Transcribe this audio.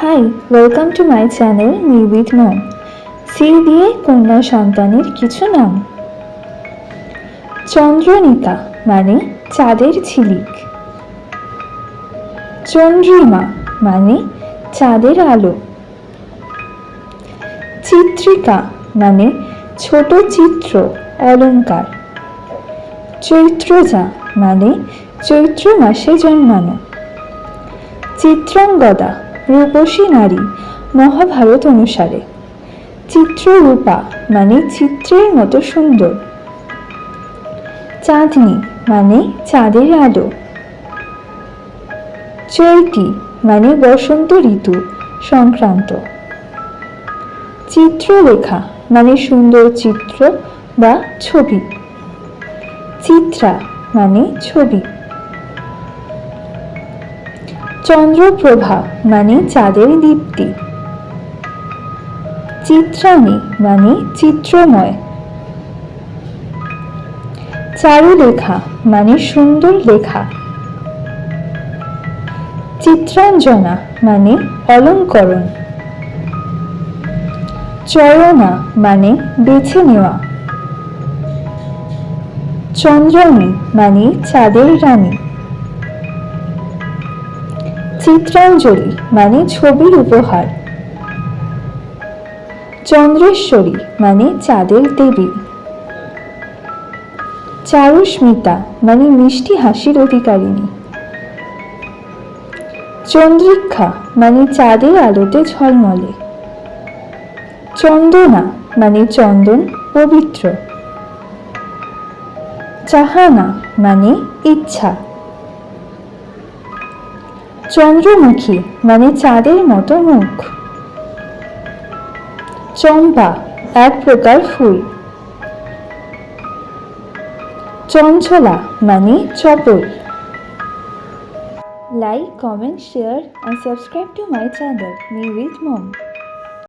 Hi welcome to my channel me with mom C দিয়ে কন্যা সন্তানের কিছু নাম। চন্দ্রনিকা মানে চাঁদের ঝিলিক। চন্দ্রিমা মানে চাঁদের আলো। চিত্রিকা মানে ছোট চিত্র, অলংকার। চৈত্রজা মানে চৈত্র মাসে জন্মানো। চিত্রাঙ্গদা রূপসী নারী, মহাভারত অনুসারে। চিত্ররূপা মানে চিত্রের মতো সুন্দর। চাঁদনি মানে চাঁদের আলো। চৈতি মানে বসন্ত ঋতু, সংক্রান্ত। চিত্রলেখা মানে সুন্দর চিত্র বা ছবি। চিত্রা মানে ছবি। চন্দ্রপ্রভা মানে চাঁদের দীপ্তি। চিত্রাণী মানে চিত্রময়। চারুলেখা মানে সুন্দর লেখা। চিত্রাঞ্জনা মানে অলঙ্করণ। চয়না মানে বেছে নেওয়া। চন্দ্রাণী মানে চাঁদের রানী। চিত্রাঞ্জলি মানে ছবির উপহার। চন্দ্রেশ্বরী মানে চাঁদের দেবী। চারুস্মিতা মানে মিষ্টি হাসির অধিকারিণী। চন্দ্রিক্ষা মানে চাঁদের আলোতে ঝলমলে। চন্দনা মানে চন্দন পবিত্র। চাহানা মানে ইচ্ছা। চন্দ্রমুখী মানে চাঁদের মতো মুখ। চম্পা, এক প্রকার ফুল। চঞ্চলা মানে চপল। Like comment share and subscribe to my channel me with mom